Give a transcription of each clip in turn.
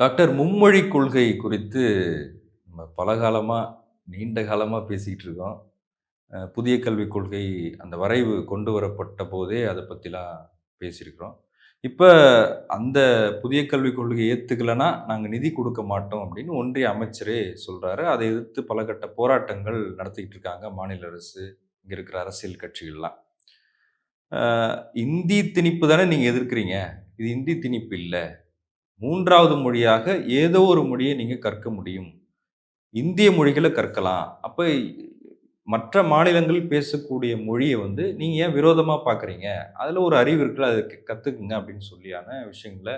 Doctor மும்மொழி கொள்கை குறித்து நம்ம பல காலமாக நீண்ட காலமாக பேசிக்கிட்டு இருக்கோம். புதிய கல்விக் கொள்கை அந்த வரைவு கொண்டு வரப்பட்ட போதே அதை பற்றிலாம் பேசியிருக்கிறோம். இப்போ அந்த புதிய கல்விக் கொள்கையை ஏற்றுக்கலைன்னா நாங்கள் நிதி கொடுக்க மாட்டோம் அப்படின்னு ஒன்றிய அமைச்சரே சொல்கிறாரு அதை எதிர்த்து பல கட்ட போராட்டங்கள் நடத்திக்கிட்டு இருக்காங்க. மாநில அரசு இங்கே இருக்கிற அரசியல் கட்சிகள்லாம். இந்தி திணிப்பு தானே நீங்கள் எதிர்க்கிறீங்க. இது இந்தி திணிப்பு இல்லை. மூன்றாவது மொழியாக ஏதோ ஒரு மொழியை நீங்கள் கற்க முடியும். இந்திய மொழிகளை கற்கலாம். அப்போ மற்ற மாநிலங்களில் பேசக்கூடிய மொழியை வந்து நீங்கள் ஏன் விரோதமாக பார்க்குறீங்க அதில் ஒரு அறிவு இருக்குல்ல அதை கற்றுக்குங்க அப்படின்னு சொல்லியான விஷயங்களை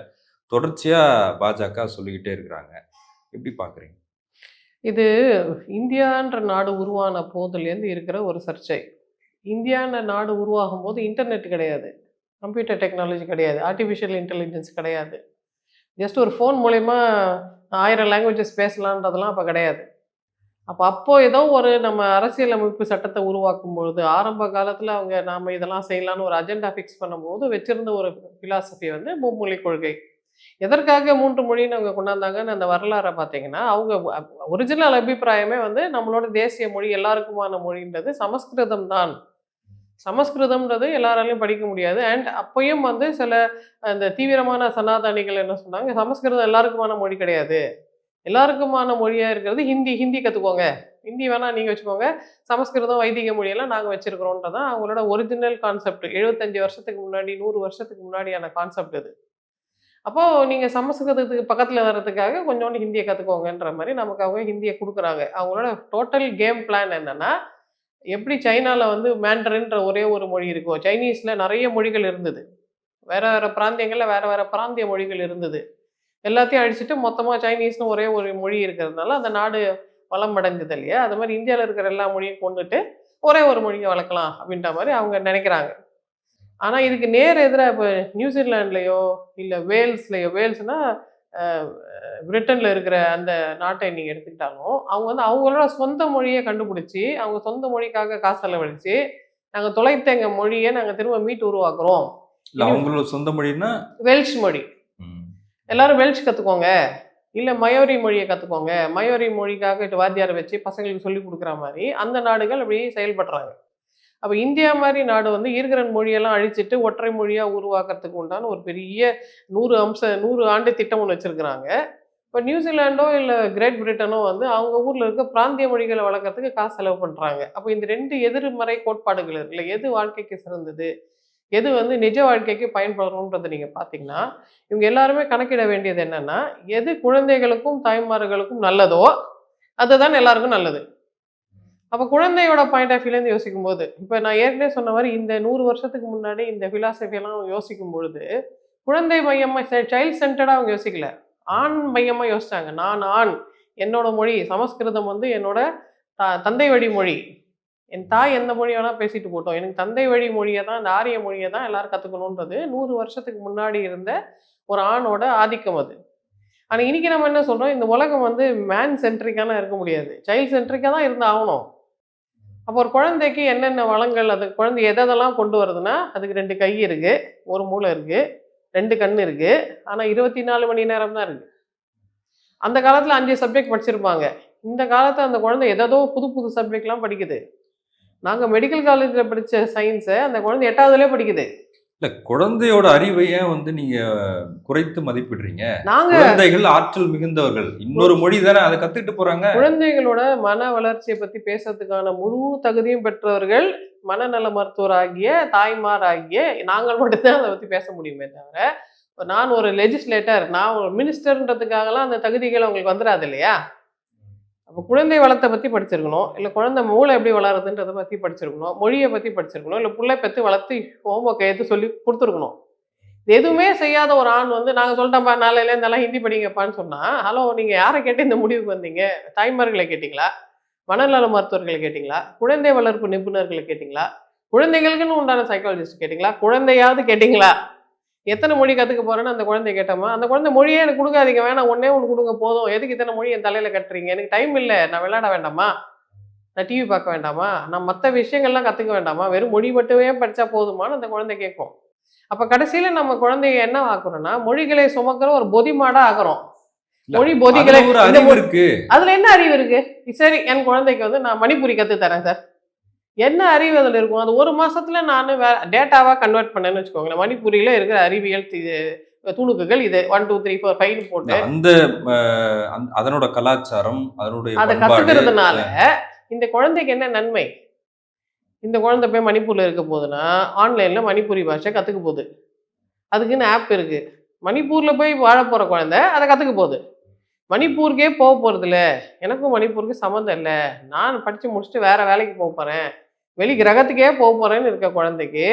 தொடர்ச்சியாக பாஜக சொல்லிக்கிட்டே இருக்கிறாங்க. எப்படி பார்க்குறீங்க இது இந்தியான்ற நாடு உருவான போதுலேருந்து இருக்கிற ஒரு சர்ச்சை. இந்தியான்ற நாடு உருவாகும் போது இன்டர்நெட் கிடையாது. கம்ப்யூட்டர் டெக்னாலஜி கிடையாது. ஆர்டிஃபிஷியல் இன்டெலிஜென்ஸ் கிடையாது. ஜஸ்ட் ஒரு ஃபோன் மூலயமா ஆயிரம் லாங்குவேஜஸ் பேசலான்றதெல்லாம் அப்போ கிடையாது. அப்போ அப்போது ஏதோ ஒரு நம்ம அரசியலமைப்பு சட்டத்தை உருவாக்கும் பொழுது ஆரம்ப காலத்தில் அவங்க நாம் இதெல்லாம் செய்யலான்னு ஒரு அஜெண்டா ஃபிக்ஸ் பண்ணும்போது வச்சிருந்த ஒரு ஃபிலாசபி வந்து மும்மொழி கொள்கை. எதற்காக மூன்று மொழின்னு அவங்க கொண்டாந்தாங்கன்னு அந்த வரலாறை பார்த்தீங்கன்னா அவங்க ஒரிஜினல் அபிப்பிராயமே வந்து நம்மளோட தேசிய மொழி எல்லாருக்குமான மொழின்றது சமஸ்கிருதம் தான் சமஸ்கிருதம்ன்றது எல்லாராலையும் படிக்க முடியாது. அண்ட் அப்பயும் வந்து சில அந்த தீவிரமான சனாதனிகள் என்ன சொன்னாங்க சமஸ்கிருதம் எல்லாருக்குமான மொழி கிடையாது. எல்லாருக்குமான மொழியாக இருக்கிறது ஹிந்தி ஹிந்தி கற்றுக்கோங்க ஹிந்தி வேணால் நீங்கள் வச்சுக்கோங்க. சமஸ்கிருதம் வைதிக மொழியெல்லாம் நாங்கள் வச்சுருக்கிறோன்றதான் அவங்களோட ஒரிஜினல் கான்செப்ட் எழுபத்தஞ்சு வருஷத்துக்கு முன்னாடி நூறு வருஷத்துக்கு முன்னாடியான கான்செப்ட் இது. அப்போது நீங்கள் சமஸ்கிருதத்துக்கு பக்கத்தில் வர்றதுக்காக கொஞ்சோண்டு ஹிந்தியை கற்றுக்கோங்கன்ற மாதிரி நமக்கு அவங்க ஹிந்தியை கொடுக்குறாங்க. அவங்களோட டோட்டல் கேம் பிளான் என்னென்னா எப்படி சைனாவில் வந்து மேண்டரின்ற ஒரே ஒரு மொழி இருக்கோ சைனீஸில் நிறைய மொழிகள் இருந்தது. வேறு வேறு பிராந்தியங்களில் வேறு வேறு பிராந்திய மொழிகள் இருந்தது. எல்லாத்தையும் அழிச்சிட்டு மொத்தமாக சைனீஸ்னு ஒரே ஒரு மொழி இருக்கிறதுனால அந்த நாடு வளம் அடைஞ்சது இல்லையா? அது மாதிரி இந்தியாவில் இருக்கிற எல்லா மொழியும் கொண்டுட்டு ஒரே ஒரு மொழியை வளர்க்கலாம் அப்படின்ற மாதிரி அவங்க நினைக்கிறாங்க. ஆனால் இதுக்கு நேர் எதிராக இப்போ நியூசிலாண்ட்லேயோ இல்லை வேல்ஸ்லேயோ வேல்ஸ்னால் பிரிட்டனில் இருக்கிற அந்த நாட்டை நீங்கள் எடுத்துக்கிட்டாலும் அவங்க வந்து அவங்களோட சொந்த மொழியை கண்டுபிடிச்சி அவங்க சொந்த மொழிக்காக காசு செலவழித்து நாங்கள் தொலைத்த எங்கள் மொழியை நாங்கள் திரும்ப மீட்டு உருவாக்குறோம். அவங்களோட சொந்த மொழின்னா? வெல்ஷ் மொழி. எல்லாரும் வெல்ஷ் கற்றுக்கோங்க இல்லை மயோரி மொழியை கற்றுக்கோங்க மயோரி மொழிக்காக வாத்தியாரை வச்சு பசங்களுக்கு சொல்லி கொடுக்குற மாதிரி அந்த நாடுகள் அப்படி செயல்படுறாங்க. அப்போ இந்தியா மாதிரி நாடு வந்து ஈர்கரன் மொழியெல்லாம் அழிச்சிட்டு ஒற்றை மொழியாக உருவாக்குறதுக்கு உண்டான ஒரு பெரிய நூறு அம்ச நூறு ஆண்டு திட்டம் ஒன்று வச்சுருக்குறாங்க. இப்போ நியூசிலாண்டோ இல்லை கிரேட் பிரிட்டனோ வந்து அவங்க ஊரில் இருக்க பிராந்திய மொழிகளை வளர்க்குறதுக்கு காசு செலவு பண்ணுறாங்க அப்போ இந்த ரெண்டு எதிர்மறை கோட்பாடுகள் இருக்குல்ல எது வாழ்க்கைக்கு சிறந்தது? எது வந்து நிஜ வாழ்க்கைக்கு பயன்படுறோன்றதை நீங்கள் பார்த்தீங்கன்னா இவங்க எல்லாருமே கணக்கிட வேண்டியது என்னென்னா எது குழந்தைகளுக்கும் தாய்மார்களுக்கும் நல்லதோ அதுதான் எல்லாருக்கும் நல்லது. அப்போ குழந்தையோட பாயிண்ட் ஆஃப் வியூலேருந்து யோசிக்கும் போது இப்போ நான் ஏற்கனவே சொன்ன மாதிரி இந்த நூறு வருஷத்துக்கு முன்னாடி இந்த ஃபிலாசபியெல்லாம் யோசிக்கும் பொழுது குழந்தை மையமாக சைல்ட் சென்டர்டாக அவங்க யோசிக்கல. ஆண் மையமாக யோசிச்சாங்க. நான் ஆண் என்னோட மொழி சமஸ்கிருதம் வந்து என்னோட த தந்தை வழி மொழி. என் தாய் எந்த மொழி வேணால் பேசிட்டு போட்டோம். எனக்கு தந்தை வழி மொழியை தான் இந்த ஆரிய மொழியை தான் எல்லாரும் கற்றுக்கணுன்றது நூறு வருஷத்துக்கு முன்னாடி இருந்த ஒரு ஆணோட ஆதிக்கம் அது. ஆனால் இன்றைக்கி நம்ம என்ன சொல்கிறோம் இந்த உலகம் வந்து மேன் சென்ட்ரிக்கான இருக்க முடியாது. சைல்ட் சென்ட்ரிக்காக தான் இருந்து ஆகணும். அப்போ ஒரு குழந்தைக்கு என்னென்ன வளங்கள் அது குழந்தை எதெல்லாம் கொண்டு வருதுன்னா அதுக்கு ரெண்டு கை இருக்குது ஒரு மூளை இருக்குது ரெண்டு கண் இருக்குது ஆனால் இருபத்தி நாலு மணி நேரம் தான் இருக்குது அந்த காலத்தில் அஞ்சு சப்ஜெக்ட் படிச்சிருப்பாங்க. இந்த காலத்தில் அந்த குழந்தை எதோ புது புது சப்ஜெக்ட்லாம் படிக்குது. நாங்கள் மெடிக்கல் காலேஜில் படித்த சயின்ஸை அந்த குழந்தை எட்டாவதுலேயே படிக்குது. இல்லை குழந்தையோட அறிவை ஏன் வந்து நீங்க குறைத்து மதிப்பிடுறீங்க? குழந்தைகள் ஆற்றல் மிகுந்தவர்கள். இன்னொரு மொழி தானே அதை கத்துக்கிட்டு போறாங்க. குழந்தைகளோட மன வளர்ச்சியை பற்றி பேசுறதுக்கான முழு தகுதியும் பெற்றவர்கள் மனநல மருத்துவர் ஆகிய தாய்மார் ஆகிய நாங்கள் மட்டும்தான் அதை பற்றி பேச முடியுமே தவிர நான் ஒரு லெஜிஸ்லேட்டர் நான் ஒரு மினிஸ்டர்ன்றதுக்காகலாம் அந்த தகுதிகள் உங்களுக்கு வந்துடாது இல்லையா? அப்போ குழந்தை வளத்தை பற்றி படிச்சிருக்கணும் இல்லை குழந்தை மூளை எப்படி வளருதுன்றதை பற்றி படிச்சிருக்கணும் மொழியை பற்றி படிச்சிருக்கணும் இல்லை பிள்ளை பற்றி வளர்த்து ஹோம்ஒர்க்கை எடுத்து சொல்லி கொடுத்துருக்கணும். இது எதுவுமே செய்யாத ஒரு ஆண் வந்து நாங்கள் சொல்லிட்டோம்ப்பா நாளையில இருந்தாலும் ஹிந்தி படிங்கப்பான்னு சொன்னால் ஹலோ நீங்கள் யாரை கேட்டு இந்த முடிவுக்கு வந்தீங்க? தாய்மார்களை கேட்டிங்களா? மனநல மருத்துவர்களை கேட்டிங்களா? குழந்தை வளர்ப்பு நிபுணர்களை கேட்டிங்களா? குழந்தைகளுக்குன்னு உண்டான சைக்காலஜிஸ்ட் கேட்டிங்களா? குழந்தையாவது கேட்டிங்களா? எத்தனை மொழி கற்றுக்க போறேன்னு அந்த குழந்தை கேட்டோமா அந்த குழந்தை மொழியே எனக்கு கொடுக்காதீங்க வேணாம் ஒன்னே ஒன்று கொடுங்க போதும். எதுக்கு இத்தனை மொழி என் தலையில் கட்டுறீங்க? எனக்கு டைம் இல்லை நான் விளையாட வேண்டாமா? நான் டிவி பார்க்க வேண்டாமா? நான் மற்ற விஷயங்கள்லாம் கற்றுக்க வேண்டாமா? வெறும் மொழி மட்டுமே படித்தா போதுமான்னு அந்த குழந்தை கேட்கும். அப்போ கடைசியில் நம்ம குழந்தைய என்ன ஆக்குறோம்னா மொழிகளை சுமக்கிற ஒரு பொதிமாடாக ஆக்குறோம். இல்ல, மொழி இருக்கு. அதுல என்ன அறிவு இருக்கு? சரி என் குழந்தைக்கு வந்து நான் மணிப்புரி கத்து தரேன் சார். என்ன அறிவு அதுல இருக்கும்? அது ஒரு மாசத்துல நான் டேட்டாவா கன்வெர்ட் பண்ணேன்னு வச்சுக்கோங்களேன். மணிப்புரியில இருக்கிற அறிவியல் துணுக்குகள் இது. One two three four five போட்டு. அந்த அதனோட கலாச்சாரம் அதனுடைய அதை பண்பாடு கத்துக்கிறதுனால இந்த குழந்தைக்கு என்ன நன்மை? இந்த குழந்தை போய் மணிப்பூர்ல இருக்க போகுதுன்னா ஆன்லைன்ல மணிப்புரி பாஷை கத்துக்க போகுது. அதுக்குன்னு ஆப் இருக்கு. மணிப்பூர்ல போய் வாழ போற குழந்தை அதை கத்துக்க போகுது. மணிப்பூருக்கே போக போகிறதில்ல எனக்கும் மணிப்பூருக்கு சம்மந்தம் இல்லை. நான் படித்து முடிச்சுட்டு வேறு வேலைக்கு போக போகிறேன் வெளி கிரகத்துக்கே போக போகிறேன்னு இருக்க குழந்தைக்கு.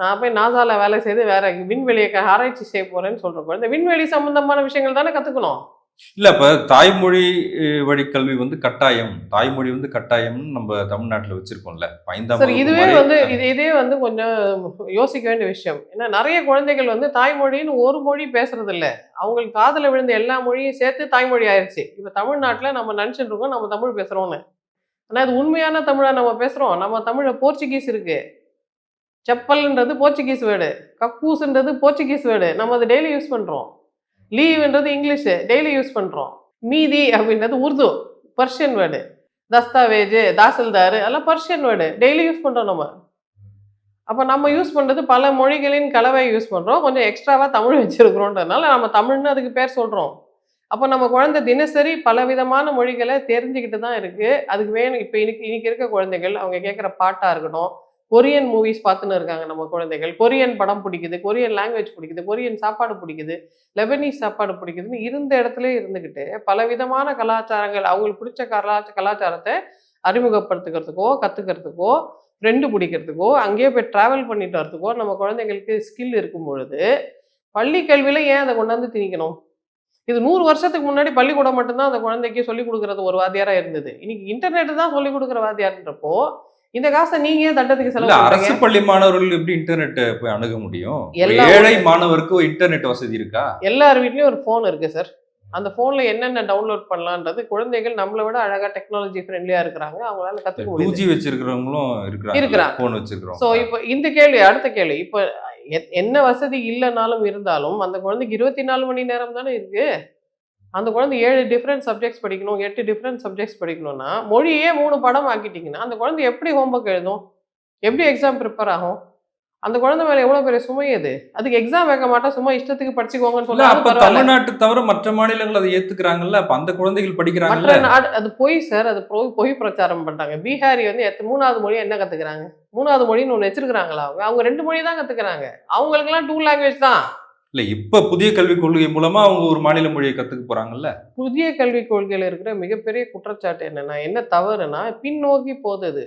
நான் போய் நாசாவில் வேலை செய்து வேற விண்வெளியை ஆராய்ச்சி செய்ய போகிறேன்னு சொல்கிற குழந்தை. விண்வெளி சம்மந்தமான விஷயங்கள் தானே கற்றுக்கணும் இல்ல இப்ப தாய்மொழி வழி கல்வி வந்து கட்டாயம். தாய்மொழி வந்து கட்டாயம்னு நம்ம தமிழ்நாட்டுல வச்சிருக்கோம்ல. ஐந்தாம் இதுவே வந்து இது இதே வந்து கொஞ்சம் யோசிக்க வேண்டிய விஷயம். ஏன்னா நிறைய குழந்தைகள் வந்து தாய்மொழின்னு ஒரு மொழி பேசுறது இல்ல அவங்களுக்கு காதுல விழுந்த எல்லா மொழியும் சேர்த்து தாய்மொழி ஆயிருச்சு. இப்ப தமிழ்நாட்டுல நம்ம நினைச்சிட்டு இருக்கோம் நம்ம தமிழ் பேசுறோம்னு. ஆனா இது உண்மையான தமிழா நம்ம பேசுறோம். நம்ம தமிழ்ல போர்ச்சுகீஸ் இருக்கு. செப்பல்ன்றது போர்ச்சுகீஸ் வேர்டு. கக்கூஸ்ன்றது போர்ச்சுகீஸ் வேர்டு. நம்ம அதை டெய்லி யூஸ் பண்றோம். லீவ்ன்றது இங்கிலீஷு. டெய்லி யூஸ் பண்ணுறோம் மீதி அப்படின்றது உருது பர்ஷியன் வேர்டு தஸ்தாவேஜ் தாசில்தார் எல்லாம் பர்ஷியன் வேர்டு டெய்லி யூஸ் பண்ணுறோம் நம்ம. அப்போ நம்ம யூஸ் பண்ணுறது பல மொழிகளின் கலவை யூஸ் பண்ணுறோம் கொஞ்சம் எக்ஸ்ட்ராவாக தமிழ் வச்சிருக்கிறோன்றதுனால நம்ம தமிழ்னு அதுக்கு பேர் சொல்கிறோம் அப்போ நம்ம குழந்தை தினசரி பலவிதமான மொழிகளை தெரிஞ்சுக்கிட்டு தான் இருக்குது அதுக்கு வேணும் இப்போ இன்னைக்கு இன்னைக்கு இருக்க குழந்தைகள் அவங்க கேட்குற பாட்டாக இருக்கட்டும் கொரியன் மூவிஸ் பார்த்துன்னு இருக்காங்க நம்ம குழந்தைகள். கொரியன் படம் பிடிக்குது கொரியன் லாங்குவேஜ் பிடிக்குது கொரியன் சாப்பாடு பிடிக்குது லெபனீஸ் சாப்பாடு பிடிக்குதுன்னு இருந்த இடத்துல இருந்துக்கிட்டு பலவிதமான கலாச்சாரங்கள் அவங்களுக்கு பிடிச்ச கலாச்ச கலாச்சாரத்தை அறிமுகப்படுத்துக்கிறதுக்கோ கற்றுக்கிறதுக்கோ ஃப்ரெண்டு பிடிக்கிறதுக்கோ அங்கேயே போய் ட்ராவல் பண்ணிட்டு வரதுக்கோ நம்ம குழந்தைங்களுக்கு ஸ்கில் இருக்கும் பொழுது பள்ளி கல்வியில் ஏன் அதை கொண்டாந்து திணிக்கணும்? இது நூறு வருஷத்துக்கு முன்னாடி பள்ளிக்கூடம் மட்டும்தான் அந்த குழந்தைக்கு சொல்லிக் கொடுக்கறது ஒரு வாத்தியாராக இருந்தது. இன்னைக்கு இன்டர்நெட் தான் சொல்லிக் கொடுக்குற வாத்தியார்ன்றப்போ இந்த காசை நீங்க ஏன் தட்டத்துக்கு இல்ல செலவு? அரசு பள்ளி மாணவர்கள் எப்படி இன்டர்நெட் போய் அணுக முடியும்? ஏழை மாணவருக்கு இன்டர்நெட் வசதி இருக்கா? எல்லார் வீட்லயும் ஒரு ஃபோன் இருக்கு சார் அந்த ஃபோன்ல என்னென்ன டவுன்லோட் பண்ணலான்றது குழந்தைகள் நம்மளை விட அழகா டெக்னாலஜி ஃப்ரெண்ட்லியா இருக்கிறாங்க. அவங்களால கத்துக்க டூ ஜி வச்சிருக்கிறவங்களும் இருக்கிறாங்க. இருக்கிறாங்க. போன் வச்சிருக்கிறோம் ஸோ இப்போ இந்த கேள்வி அடுத்த கேள்வி. இப்போ என்ன வசதி இல்லைனாலும் இருந்தாலும் அந்த குழந்தைக்கு இருபத்தி நாலு மணி நேரம் தானே இருக்கு? அந்த குழந்தை ஏழு டிஃப்ரெண்ட் சப்ஜெக்ட்ஸ் படிக்கணும் எட்டு டிஃப்ரெண்ட் சப்ஜெக்ட்ஸ் படிக்கணும்னா மொழியே மூணு படம் ஆக்கிட்டீங்கன்னா அந்த குழந்தை எப்படி ஹோம்ஒர்க் எழுதும்? எப்படி எக்ஸாம் ப்ரிப்பேர் ஆகும்? அந்த குழந்தை மேல எவ்வளவு பெரிய சுமை அது அதுக்கு எக்ஸாம் வைக்க மாட்டா சும்மா இஷ்டத்துக்கு படிச்சுக்கோங்கன்னு சொல்லி அப்ப தமிழ்நாட்டு தவிர மற்ற மாநிலங்கள் அதை ஏத்துக்கிறாங்கல்ல அப்ப அந்த குழந்தைகள் நாடு அது பொய் சார் அது பொய் பிரச்சாரம் பண்றாங்க. பீகாரி வந்து எத்த மூணாவது மொழி என்ன கத்துக்கிறாங்க? மூணாவது மொழின்னு ஒன்று வச்சிருக்கிறாங்களா அவங்க? அவங்க ரெண்டு மொழி தான் கத்துக்கிறாங்க. அவங்களுக்குலாம் டூ லாங்குவேஜ் தான். இல்லை இப்போ புதிய கல்விக் கொள்கை மூலமாக அவங்க ஒரு மாநில மொழியை கற்றுக்க போகிறாங்கல்ல புதிய கல்விக் கொள்கையில் இருக்கிற மிகப்பெரிய குற்றச்சாட்டு என்னென்னா என்ன தவறுனா பின்னோக்கி போகுது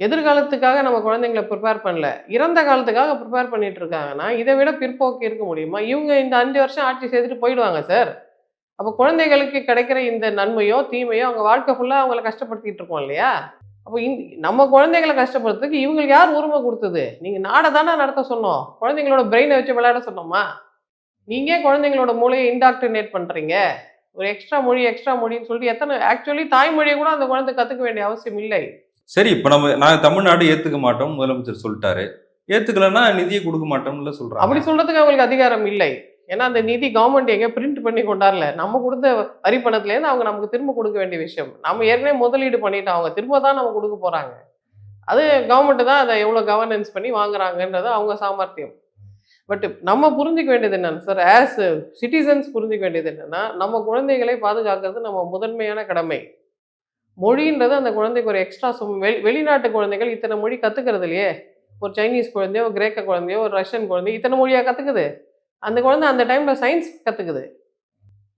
எதிர்காலத்துக்காக நம்ம குழந்தைங்களை ப்ரிப்பேர் பண்ணல. இறந்த காலத்துக்காக ப்ரிப்பேர் பண்ணிட்டு இருக்காங்கன்னா இதை விட பிற்போக்கு இருக்க முடியுமா? இவங்க இந்த அஞ்சு வருஷம் ஆட்சி செய்துட்டு போயிடுவாங்க சார் அப்போ குழந்தைகளுக்கு கிடைக்கிற இந்த நன்மையோ தீமையோ அவங்க வாழ்க்கை ஃபுல்லாக அவங்கள கஷ்டப்படுத்திட்டு இருக்கோம் இல்லையா? அப்போ நம்ம குழந்தைகளை கஷ்டப்படுறதுக்கு இவங்களுக்கு யார் உரிமை கொடுத்தது? நீங்கள் நாடை தானே நடத்த சொன்னோம். குழந்தைங்களோட பிரெயினை வச்சு விளையாட சொன்னோமா? நீங்க குழந்தைங்களோட மூளையை இன்டாக்டினேட் பண்றீங்க? ஒரு எக்ஸ்ட்ரா மொழி எக்ஸ்ட்ரா மொழின்னு சொல்லிட்டு எத்தனை ஆக்சுவலி தாய்மொழியை கூட அந்த குழந்தை கத்துக்க வேண்டிய அவசியம் இல்லை. சரி இப்ப நம்ம நாங்க தமிழ்நாடு ஏத்துக்க மாட்டோம் முதலமைச்சர் சொல்லிட்டாரு. ஏத்துக்கலன்னா நிதியை கொடுக்க மாட்டோம்ல சொல்றாங்க. அப்படி சொல்றதுக்கு அவங்களுக்கு அதிகாரம் இல்லை. ஏன்னா அந்த நிதி கவர்மெண்ட் எங்கே பிரிண்ட் பண்ணி கொண்டாடல நம்ம கொடுத்த வரி பணத்துலேருந்து அவங்க நமக்கு திரும்ப கொடுக்க வேண்டிய விஷயம். நம்ம ஏற்கனவே முதலீடு பண்ணிட்டோம். அவங்க திரும்ப தான் நம்ம கொடுக்க போகிறாங்க அது கவர்மெண்ட் தான் அதை எவ்வளோ கவர்னன்ஸ் பண்ணி வாங்குறாங்கன்றது அவங்க சாமர்த்தியம். பட் நம்ம புரிஞ்சிக்க வேண்டியது என்னன்னு சார் ஆஸ் சிட்டிசன்ஸ் புரிஞ்சிக்க வேண்டியது என்னன்னா நம்ம குழந்தைகளை பாதுகாக்கிறது நம்ம முதன்மையான கடமை. மொழின்றது அந்த குழந்தைக்கு ஒரு எக்ஸ்ட்ரா சும் வெளி வெளிநாட்டு குழந்தைகள் இத்தனை மொழி கற்றுக்கிறது இல்லையே? ஒரு சைனீஸ் குழந்தையோ ஒரு கிரேக்க குழந்தையோ ஒரு ரஷ்யன் குழந்தையோ இத்தனை மொழியாக கற்றுக்குது அந்த குழந்தை அந்த டைம்ல சயின்ஸ் கத்துக்குது.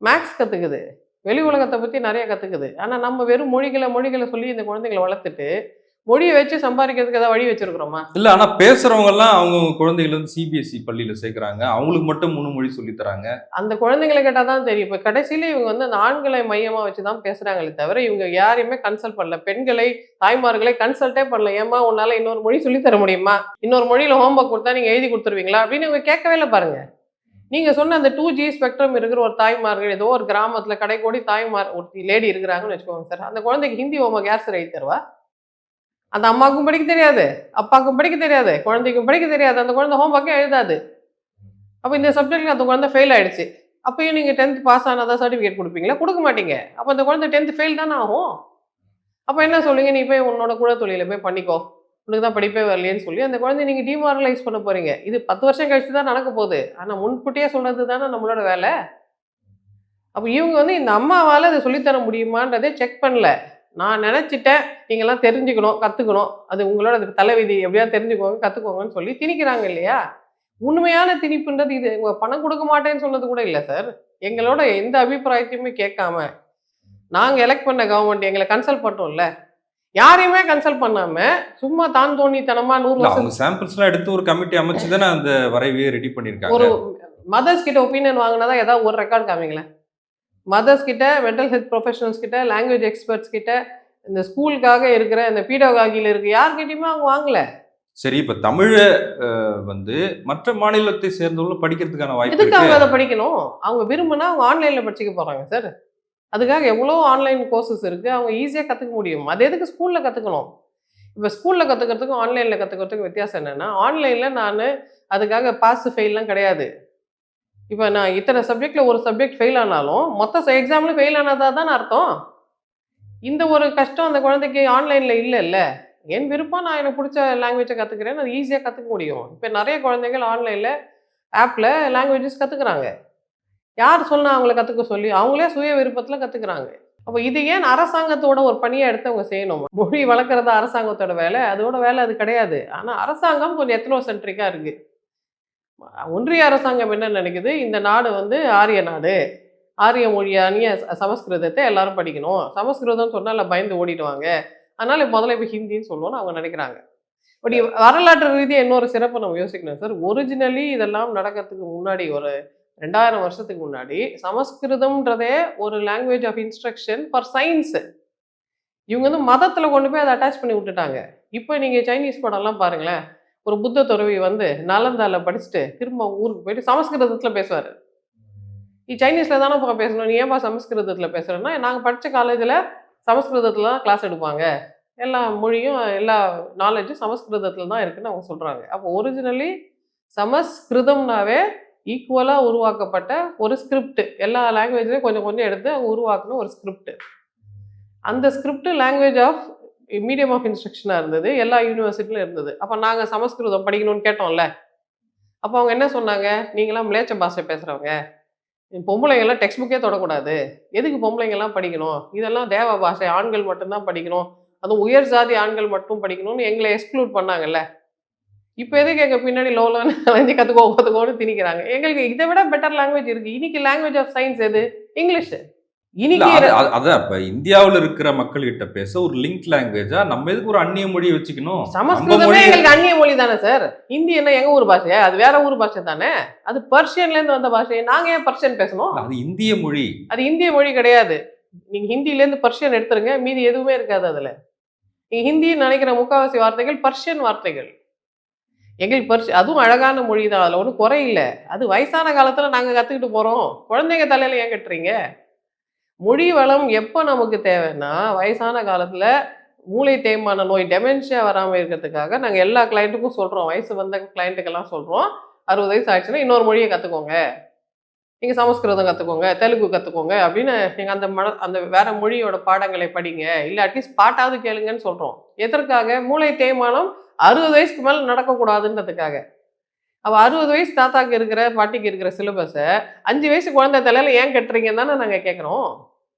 மேக்ஸ் கத்துக்குது. வெளி உலகத்தை பத்தி நிறைய கத்துக்குது. ஆனா நம்ம வெறும் மொழிகளை மொழிகளை சொல்லி இந்த குழந்தைகளை வளர்த்துட்டு மொழியை வச்சு சம்பாதிக்கிறதுக்கு ஏதாவது வழி வச்சிருக்கிறோமா? இல்ல ஆனா பேசுறவங்க எல்லாம் அவங்க குழந்தைகள் வந்து சிபிஎஸ்இ பள்ளியில சேர்க்கறாங்க. அவங்களுக்கு மட்டும் மூணு மொழி சொல்லி தராங்க. அந்த குழந்தைங்களை கேட்டால் தான் தெரியும். இப்போ கடைசியில இவங்க வந்து அந்த ஆண்களை மையமா வச்சு தான் பேசுறாங்களே தவிர இவங்க யாரையுமே கன்சல்ட் பண்ணல. பெண்களை தாய்மார்களை கன்சல்ட்டே பண்ணல. ஏமா உன்னால இன்னொரு மொழி சொல்லி தர முடியுமா? இன்னொரு மொழியில ஹோம்ஒர்க் கொடுத்தா நீங்க எழுதி கொடுத்துருவீங்களா? அப்படின்னு இவங்க கேட்கவே இல்லை பாருங்க. நீங்க சொன்ன அந்த டூ ஜி ஸ்பெக்ட்ரம் இருக்கிற ஒரு தாய்மார்கள் ஏதோ ஒரு கிராமத்துல கடைக்கோடி தாய்மார் ஒரு லேடி இருக்கிறாங்கன்னு வச்சுக்கோங்க சார் அந்த குழந்தைக்கு ஹிந்தி ஹோம்ஒர்க் கேஸ் எழுதி தருவா? அந்த அம்மாவுக்கும் படிக்க தெரியாது அப்பாவுக்கும் படிக்க தெரியாது குழந்தைக்கும் படிக்க தெரியாது. அந்த குழந்தை ஹோம்ஒர்க்கே எழுதாது. அப்போ இந்த சப்ஜெக்ட்ல அந்த குழந்தை ஃபெயில் ஆயிடுச்சு. அப்பயும் நீங்கள் டென்த் பாஸ் ஆனாதான் சர்டிஃபிகேட் கொடுப்பீங்களா? கொடுக்க மாட்டீங்க. அப்போ அந்த குழந்தை டென்த் ஃபெயில் தானே ஆகும்? அப்போ என்ன சொல்லுங்க? நீ போய் உன்னோட கூட தொழிலை போய் பண்ணிக்கோ. உனக்கு தான் படிப்பே வரலையேன்னு சொல்லி அந்த குழந்தைய நீங்கள் டிமாரலைஸ் பண்ண போகிறீங்க இது பத்து வருஷம் கழிச்சு தான் நடக்க போகுது. ஆனால் முன்கூட்டியே சொன்னது தானே நம்மளோட வேலை? அப்போ இவங்க வந்து இந்த அம்மாவால் அதை சொல்லித்தர முடியுமான்றதே செக் பண்ணல. நான் நினச்சிட்டேன். நீங்கள்லாம் தெரிஞ்சுக்கணும் கற்றுக்கணும் அது உங்களோட அது தலைவிதி எப்படியா தெரிஞ்சுக்கோங்க கற்றுக்கோங்கன்னு சொல்லி திணிக்கிறாங்க இல்லையா? உண்மையான திணிப்புன்றது இது. பணம் கொடுக்க மாட்டேன்னு சொன்னது கூட இல்லை சார் எங்களோட எந்த அபிப்பிராயத்தையுமே கேட்காம நாங்கள் எலெக்ட் பண்ண கவர்மெண்ட் எங்களை கன்சல்ட் பண்ணோம்ல யாரையுமே கன்சல்ட் பண்ணாம சும்மா தான் தோணித்தனமா நூறு வருஷம் சாம்பிள்ஸ்லாம் எடுத்து ஒரு கமிட்டி அமைச்சு தானே அந்த வரைவையே ரெடி பண்ணியிருக்காங்க. ஒரு மதர்ஸ் கிட்ட ஒப்பீனியன் வாங்கினதா ஏதாவது ஒரு ரெக்கார்ட் காமிங்களேன். மதர்ஸ் கிட்ட மென்டல் ஹெல்த் ப்ரொஃபஷனல்ஸ் கிட்ட லாங்குவேஜ் எக்ஸ்பர்ட்ஸ் கிட்ட இந்த ஸ்கூலுக்காக இருக்கிற இந்த பீடோகாகியில் இருக்க யார்கிட்டயுமே அவங்க வாங்கல. சரி இப்ப தமிழ வந்து மற்ற மாநிலத்தை சேர்ந்தவங்களும் படிக்கிறதுக்கான வாய்ப்பு எதுக்கு அவங்க அதை படிக்கணும்? அவங்க விரும்பினா அவங்க ஆன்லைன்ல படிச்சுக்க போறாங்க சார் அதுக்காக எவ்வளோ ஆன்லைன் கோர்சஸ் இருக்குது அவங்க ஈஸியாக கற்றுக்க முடியும். அது எதுக்கு ஸ்கூலில் கற்றுக்கணும் இப்போ ஸ்கூலில் கற்றுக்கிறதுக்கும் ஆன்லைனில் கற்றுக்கிறதுக்கும் வித்தியாசம் என்னன்னா ஆன்லைனில் நான் அதுக்காக பாஸ் ஃபெயிலெலாம் கிடையாது. இப்போ நான் இத்தனை சப்ஜெக்டில் ஒரு சப்ஜெக்ட் ஃபெயில் ஆனாலும் மொத்த எக்ஸாமில் ஃபெயில் ஆனதாக தானே அர்த்தம். இந்த ஒரு கஷ்டம் அந்த குழந்தைக்கு ஆன்லைனில் இல்லைல்ல. என் விருப்பம் நான் எனக்கு பிடிச்ச லாங்குவேஜை கற்றுக்கிறேன் அது ஈஸியாக கற்றுக்க முடியும். இப்போ நிறைய குழந்தைகள் ஆன்லைனில் ஆப்பில் லாங்குவேஜஸ் கற்றுக்குறாங்க யார் சொன்னா அவங்கள கற்றுக்க சொல்லி அவங்களே சுய விருப்பத்தில் கற்றுக்குறாங்க அப்போ இது ஏன் அரசாங்கத்தோட ஒரு பணியை எடுத்து அவங்க செய்யணும்? மொழி வளர்க்குறது அரசாங்கத்தோட வேலை அதோட வேலை அது கிடையாது. ஆனால் அரசாங்கம் கொஞ்சம் எத்தனோ சென்ட்ரிக்காக இருக்குது ஒன்றிய அரசாங்கம் என்ன நினைக்குது? இந்த நாடு வந்து ஆரிய நாடு. ஆரிய மொழியானிய சமஸ்கிருதத்தை எல்லாரும் படிக்கணும். சமஸ்கிருதம் சொன்னால் பயந்து ஓடிடுவாங்க அதனால முதல்ல இப்போ ஹிந்தின்னு சொல்லுவோம்னு அவங்க நினைக்கிறாங்க. இப்படி வரலாற்று ரீதியாக இன்னொரு சிறப்பு நம்ம யோசிக்கணும். சார் ஒரிஜினலி இதெல்லாம் நடக்கிறதுக்கு முன்னாடி ஒரு ரெண்டாயிரம் வருஷத்துக்கு முன்னாடி சமஸ்கிருதம்ன்றதே ஒரு language of instruction for science இவங்க வந்து மதத்தில் கொண்டு போய் அதை அட்டாச் பண்ணி விட்டுட்டாங்க. இப்போ நீங்கள் சைனீஸ் படம்லாம் பாருங்களேன். ஒரு புத்த துறவி வந்து நலந்தால படிச்சுட்டு திரும்ப ஊருக்கு போயிட்டு சமஸ்கிருதத்தில் பேசுவார். நீ சைனீஸில் தானேப்பா பேசணும்? நீ ஏன்பா சமஸ்கிருதத்தில் பேசுகிறேன்னா நாங்கள் படித்த காலேஜில் சமஸ்கிருதத்தில் தான் கிளாஸ் எடுப்பாங்க. எல்லா மொழியும் எல்லா நாலேஜும் சமஸ்கிருதத்தில் தான் இருக்குன்னு அவங்க சொல்கிறாங்க அப்போ ஒரிஜினலி சமஸ்கிருதம்னாவே ஈக்குவலாக உருவாக்கப்பட்ட ஒரு ஸ்கிரிப்ட் எல்லா லாங்குவேஜ்லையும் கொஞ்சம் கொஞ்சம் எடுத்து அவங்க ஒரு ஸ்கிரிப்ட் அந்த script language of medium of இன்ஸ்ட்ரக்ஷனாக இருந்தது. எல்லா யூனிவர்சிட்டிலும் இருந்தது. அப்போ நாங்கள் சமஸ்கிருதம் படிக்கணும்னு கேட்டோம்ல. அப்போ அவங்க என்ன சொன்னாங்க? நீங்களாம் மிலேச்ச பாஷை பேசுகிறவங்க பொம்பளைங்கெல்லாம் டெக்ஸ்ட் புக்கே தொடக்கூடாது. எதுக்கு பொம்பளைங்கெல்லாம் படிக்கணும்? இதெல்லாம் தேவ பாஷை. ஆண்கள் மட்டும்தான் படிக்கணும். அதுவும் உயர் ஜாதி ஆண்கள் மட்டும் படிக்கணும்னு எங்களை எக்ஸ்க்ளூட் பண்ணாங்கல்ல. இப்போ எதுக்கு எங்கள் பின்னாடி லோலான்னு அலைஞ்சு கற்றுக்கோ கற்றுக்கோன்னு திணிக்கிறாங்க. எங்களுக்கு இதை விட பெட்டர் லாங்குவேஜ் இருக்குது இன்னைக்கு லாங்குவேஜ் ஆஃப் சயின்ஸ் எது? இங்கிலீஷ் அதான் இப்ப இந்தியாவுல இருக்கிற மக்கள் கிட்ட பேச ஒரு லிங்க் லாங்குவேஜா நம்ம எதுக்கு ஒரு அந்நிய மொழியை வச்சுக்கணும்? சமஸ்கிருதமே எங்களுக்கு அந்நிய மொழி தானே சார் ஹிந்தி என்ன எங்க ஊர் பாஷை அது வேற ஊர் பாஷை தானே? அது பர்ஷியன்ல இருந்து வந்த பாஷை. நாங்க ஏன் பர்ஷியன் பேசணும்? அது இந்திய மொழி. அது இந்திய மொழி கிடையாது. நீங்க ஹிந்தில இருந்து பர்ஷியன் எடுத்துருங்க. மீதி எதுவுமே இருக்காது அதுல. நீங்க ஹிந்தின்னு நினைக்கிற முக்காவாசி வார்த்தைகள் பர்ஷியன் வார்த்தைகள். எங்களுக்கு பரிசு அதுவும் அழகான மொழி தான். அதில் ஒன்றும் குறை இல்லை. அது வயசான காலத்தில் நாங்கள் கற்றுக்கிட்டு போகிறோம் குழந்தைங்க தலையில் ஏன் கட்டுறீங்க? மொழி வளம் எப்போ நமக்கு தேவைன்னா வயசான காலத்தில் மூளை தேய்மான நோய் டெமென்ஷியா வராமல் இருக்கிறதுக்காக நாங்கள் எல்லா கிளைண்ட்டுக்கும் சொல்கிறோம் வயசு வந்த கிளைண்ட்டுக்கெல்லாம் சொல்கிறோம் அறுபது வயசு ஆச்சுன்னா இன்னொரு மொழியை கற்றுக்கோங்க நீங்கள் சமஸ்கிருதம் கற்றுக்கோங்க தெலுங்கு கற்றுக்கோங்க அப்படின்னு நீங்கள் அந்த மன அந்த வேற மொழியோட பாடங்களை படிங்க. இல்லை அட்லீஸ்ட் பாட்டாவது கேளுங்கன்னு சொல்கிறோம் எதற்காக? மூளை தேய்மானம் அறுபது வயசுக்கு மேலே நடக்கக்கூடாதுன்றதுக்காக. அவள் அறுபது வயசு தாத்தாக்கு இருக்கிற பாட்டிக்கு இருக்கிற சிலபஸை அஞ்சு வயசு குழந்தை தலையில ஏன் கட்டுறீங்கன்னு தானே நாங்கள் கேட்குறோம்